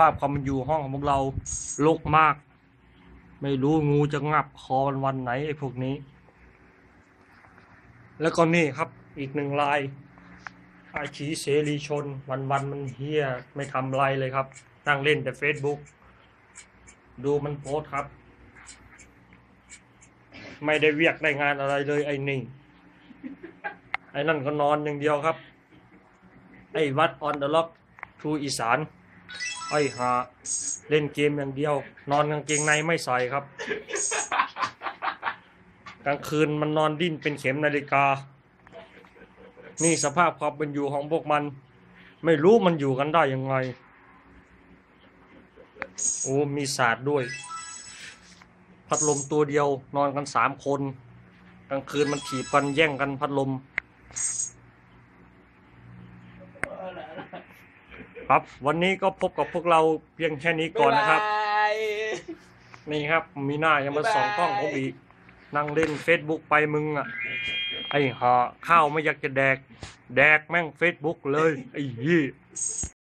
ภาพความเป็นอยู่ห้องของพวกเราลกมาก ไม่รู้งูจะงับคอมันวันไหนไอ้พวกนี้ แล้วก็นี่ครับอีกหนึ่งลาย อาชีเสรีชน วันวันมันเฮียไม่ทำไรเลยครับ นั่งเล่นแต่ Facebook ดูมันโพสครับ ไม่ได้เวียกได้งานอะไรเลยไอ้นี่ ไอ้นั่นก็นอนอย่างเดียวครับ ไอ้วัดออนเดอะล็อกทูอีสาน ไอ้หาเล่นเกมอย่างเดียว นอนกางเกงในไม่ใส่ครับ กลางคืนมันนอนดิ้นเป็นเข็มนาฬิกา นี่สภาพความเป็นอยู่ของพวกมัน ไม่รู้มันอยู่กันได้ยังไง โอ้มีศาสตร์ด้วย พัดลมตัวเดียวนอนกันสามคน กลางคืนมันถีบกันแย่งกันพัดลม ครับ วันนี้ก็พบกับพวกเราเพียงแค่นี้ก่อนนะครับ นี่ครับมีหน้ายังมาส่องกล้องผมอีกนั่งเล่น Facebook ไปมึงอะ ไอ้ห่าข้าวไม่อยากจะแดก แดกแม่ง Facebook เลย ไอ้ยี่